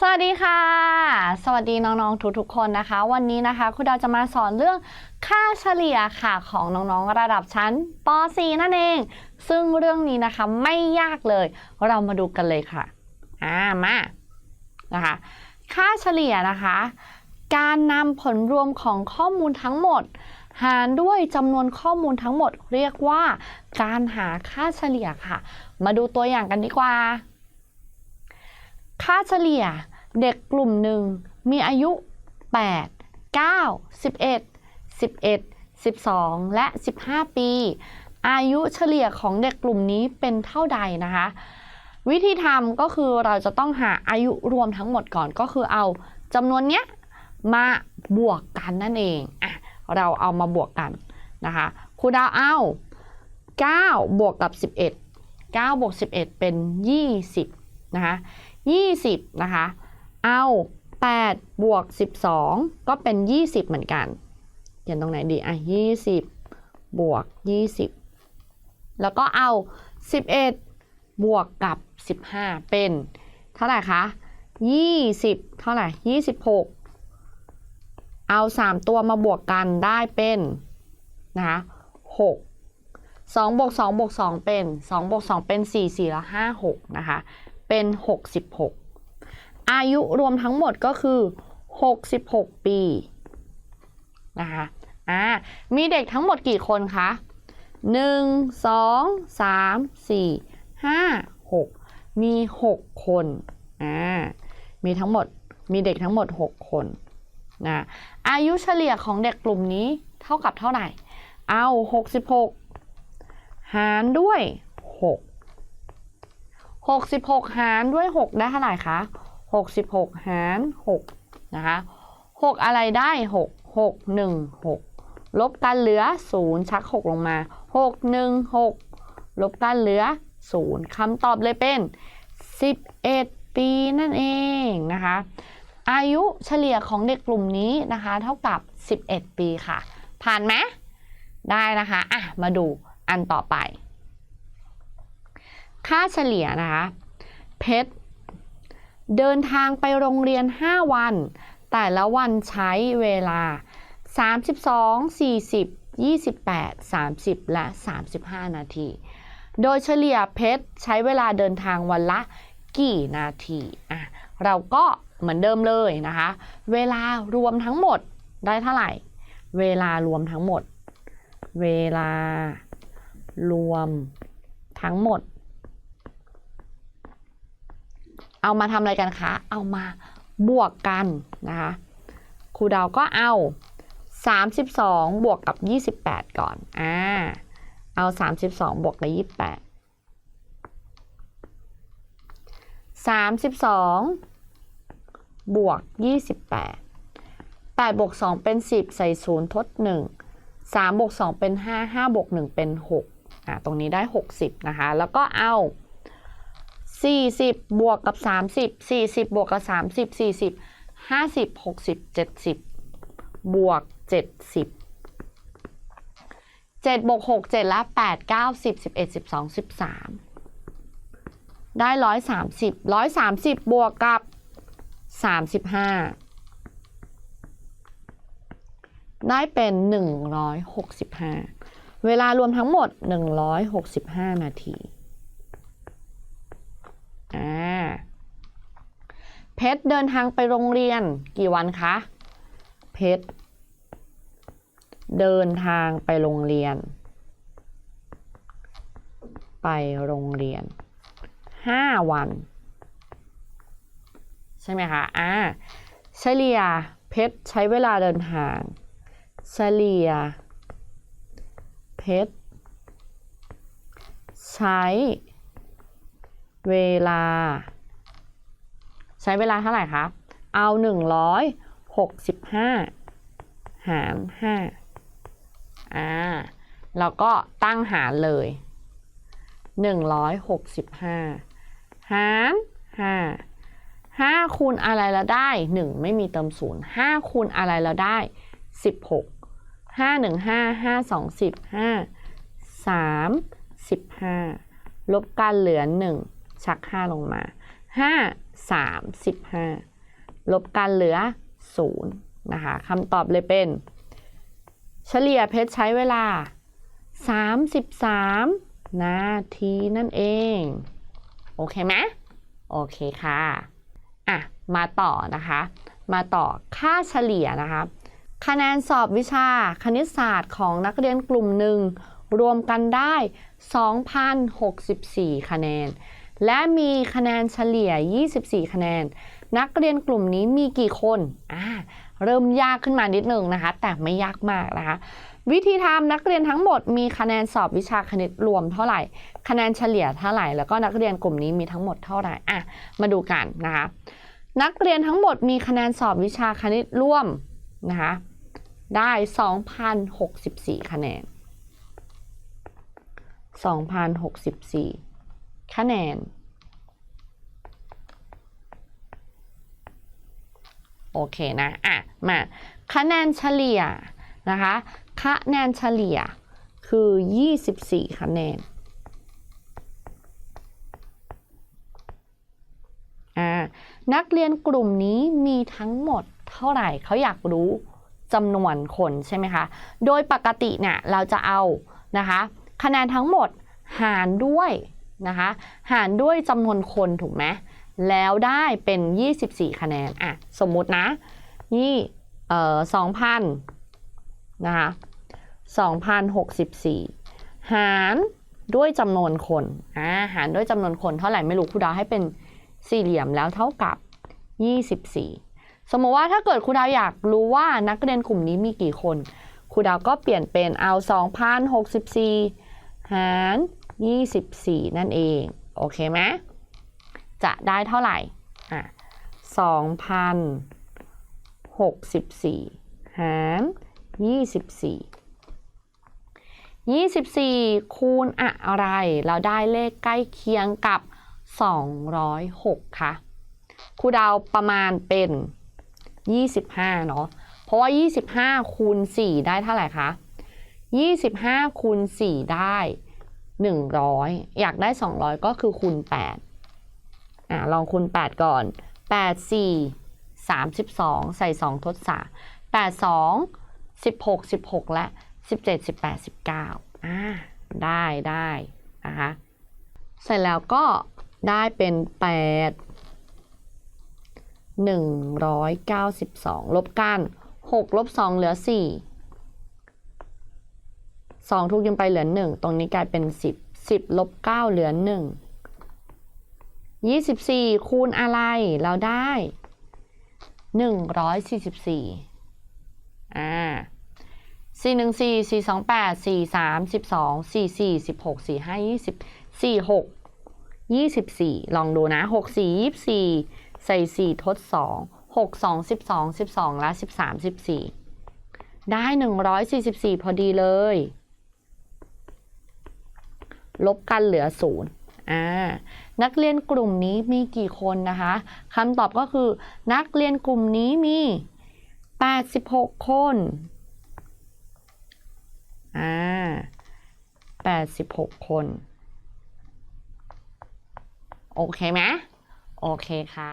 สวัสดีค่ะ สวัสดีน้องๆทุกๆคนนะคะ วันนี้นะคะครูดาวจะมาสอนเรื่องค่าเฉลี่ยค่ะของน้องๆระดับชั้นป .4 นั่นเอง ซึ่งเรื่องนี้นะคะไม่ยากเลย เรามาดูกันเลยค่ะอ่ามานะคะค่าเฉลี่ยนะคะ การนำผลรวมของข้อมูลทั้งหมด หารด้วยจำนวนข้อมูลทั้งหมด เรียกว่า การหาค่าเฉลี่ยค่ะ มาดูตัวอย่างกันดีกว่า ค่าเฉลี่ยเด็กกลุ่มหนึ่งมีอายุ 8 9 11 11 12 และ 15 ปี อายุเฉลี่ยของเด็กกลุ่มนี้เป็นเท่าใดนะคะ วิธีทำก็คือเราจะต้องหาอายุรวมทั้งหมดก่อนก็คือเอาจำนวนเนี้ยมาบวกกันนั่นเองอะเราเอามาบวกกันนะคะครูดาวเอา9บวกกับ 11 9บวก11 เป็น 20นะคะ 20 นะคะ เอา 8 บวก 12 ก็เป็น 20 เหมือนกัน เขียนตรงไหนดี อะ 20 บวก 20 แล้วก็เอา 11 บวกกับ 15 เป็น เท่าไหร่คะ 20 เท่าไหร่ 26 เอา 3 ตัวมาบวกกันได้เป็นนะคะ6 2บวก2บวก2เป็น2บวก2เป็น 4 4 แล้ว 5 6 นะคะ เป็น 66 อายุรวมทั้งหมดก็คือ 66 ปีนะคะอ่ามีเด็กทั้งหมดกี่คนคะ1 2 3 4 5 6มี6คนอ่ามีทั้งหมดมีเด็กทั้งหมด6คนนะอายุเฉลี่ยของเด็กกลุ่มนี้เท่ากับเท่าไหร่ เอา66หารด้วย6 66 หารด้วย 6 ได้เท่าไหร่คะ 66 หาร 6 นะคะ 6 อะไรได้ 6 6 1 6 ลบกันเหลือ 0 ชัก 6 ลงมา 6 1 6 ลบกันเหลือ 0คำตอบเลยเป็น 11 ปีนั่นเองนะคะ อายุเฉลี่ยของเด็กกลุ่มนี้นะคะ เท่ากับ 11 ปีค่ะ ผ่านไหมได้นะคะ อะ มาดูอันต่อไป ค่าเฉลี่ยนะคะ เพชรเดินทางไปโรงเรียน 5 วัน แต่ละวันใช้เวลา 32 40 28 30 และ 35 นาที โดยเฉลี่ยเพชรใช้เวลาเดินทางวันละกี่นาทีอะเราก็เหมือนเดิมเลยนะคะ เวลารวมทั้งหมดได้เท่าไหร่ เวลารวมทั้งหมด เวลารวมทั้งหมด เอามาทำอะไรกันคะ เอามาบวกกันนะคะครูดาวก็เอา 32 บวกกับ 28 ก่อน อ่า เอา 32 บวกกับ 28 32 บวก 28 8บวก2เป็น 10 ใส่0ทด 1 3บวก2เป็น 5 5บวก1เป็น 6 อ่า ตรงนี้ได้ 60 นะคะ แล้วก็เอา 40 บวกกับ 30 40 บวกกับ 30 40 50 60 70 บวก 70 7บวก6 7แล้ว8 9 10 11 12 13 ได้ 130 130 บวกกับ 35 ได้เป็น 165 เวลารวมทั้งหมด 165 นาที อ่าเพชรเดินทางไปโรงเรียนกี่วันคะ เพชรเดินทางไปโรงเรียน ไปโรงเรียน5วัน ใช่ไหมคะ อ่า เฉลี่ยเพชรใช้เวลาเดินทาง เฉลี่ย เพชรใช้ เวลา ใช้เวลาเท่าไหร่คะเอา 165 หาร5อ่าแล้วก็ตั้งหารเลย 165 หาร5 5คูณอะไรแล้วได้ 1 ไม่มีเติมศูนย์5คูณอะไรแล้วได้ 16 5 1 5 5 2 10 5 3 15 ลบกันเหลือ 1 ชัก 5 ลงมา 5 3 15ลบกันเหลือ 0 นะคะคำตอบเลยเป็น เฉลี่ยเพชรใช้เวลา 33 นาทีนั่นเอง โอเคไหมโอเคค่ะ อะ มาต่อนะคะ มาต่อค่าเฉลี่ยนะคะคะแนนสอบวิชาคณิตศาสตร์ของนักเรียนกลุ่มหนึ่ง รวมกันได้ 2,064 คะแนน และมีคะแนนเฉลี่ย 24 คะแนน นักเรียนกลุ่มนี้มีกี่คนอ่าเริ่มยากขึ้นมานิดนึงนะคะ แต่ไม่ยากมากนะคะ วิธีทำนักเรียนทั้งหมดมีคะแนนสอบวิชาคณิตรวมเท่าไหร่ คะแนนเฉลี่ยเท่าไหร่ แล้วก็นักเรียนกลุ่มนี้มีทั้งหมดเท่าไหร่อะมาดูกันนะคะ นักเรียนทั้งหมดมีคะแนนสอบวิชาคณิตร่วมนะคะได้ 2,064 คะแนน 2,064 คะแนน โอเคนะ อะ มา คะแนนเฉลี่ยนะคะ คะแนนเฉลี่ยคือ 24 คะแนนอ่านักเรียนกลุ่มนี้มีทั้งหมดเท่าไหร่เขาอยากรู้จำนวนคนใช่ไหมคะ โดยปกติเนี่ยเราจะเอานะคะ คะแนนทั้งหมดหารด้วย นะคะ หารด้วยจำนวนคนถูกไหมแล้วได้เป็น 24 คะแนนอะสมมุตินะ นี่เอ่อ2,000นะคะ2,064หารด้วยจำนวนคนอ่าหารด้วยจำนวนคนเท่าไหร่ไม่รู้ครูดาวให้เป็นสี่เหลี่ยมแล้วเท่ากับ 24 สมมติว่าถ้าเกิดครูดาวอยากรู้ว่านักเรียนกลุ่มนี้มีกี่คนครูดาวก็เปลี่ยนเป็นเอา 2,064 หาร 24 นั่นเอง โอเคไหมจะได้เท่าไหร่อะ2,064 หาร 24 24 คูณอะไร เราได้เลขใกล้เคียงกับ 206 ค่ะครูดาวประมาณเป็น 25 เนาะ เพราะว่า 25 คูณ 4 ได้เท่าไหร่คะ 25 คูณ 4 ได้ 100 อยากได้ 200 ก็คือคูณ8อะลองคูณ 8 ก่อน 8 4 32 ใส่ 2 ทดสา8 2 16 16 และ 17 18 19อ่าได้ได้นะคะเสร็จแล้วก็ได้เป็น 8 192 ลบกัน 6 ลบ 2 เหลือ 4 2ทุกยังไปเหลือ 1 ตรงนี้กลายเป็น 10 10ลบ9เหลือ 1 24 คูณอะไรเราได้ 144 อ่า 4 1 4 4 2 8 4 3 12 4 4 16 4 5 20 4 6 24 ลองดูนะ 6 4 24 ใส่ 4 ทด 2 6 2 12 12 และ 13 14 ได้ 144 พอดีเลย ลบกันเหลือ0อ่านักเรียนกลุ่มนี้มีกี่คนนะคะคำตอบก็คือ นักเรียนกลุ่มนี้มี 86 คนอ่า86 คน โอเคไหมโอเคค่ะ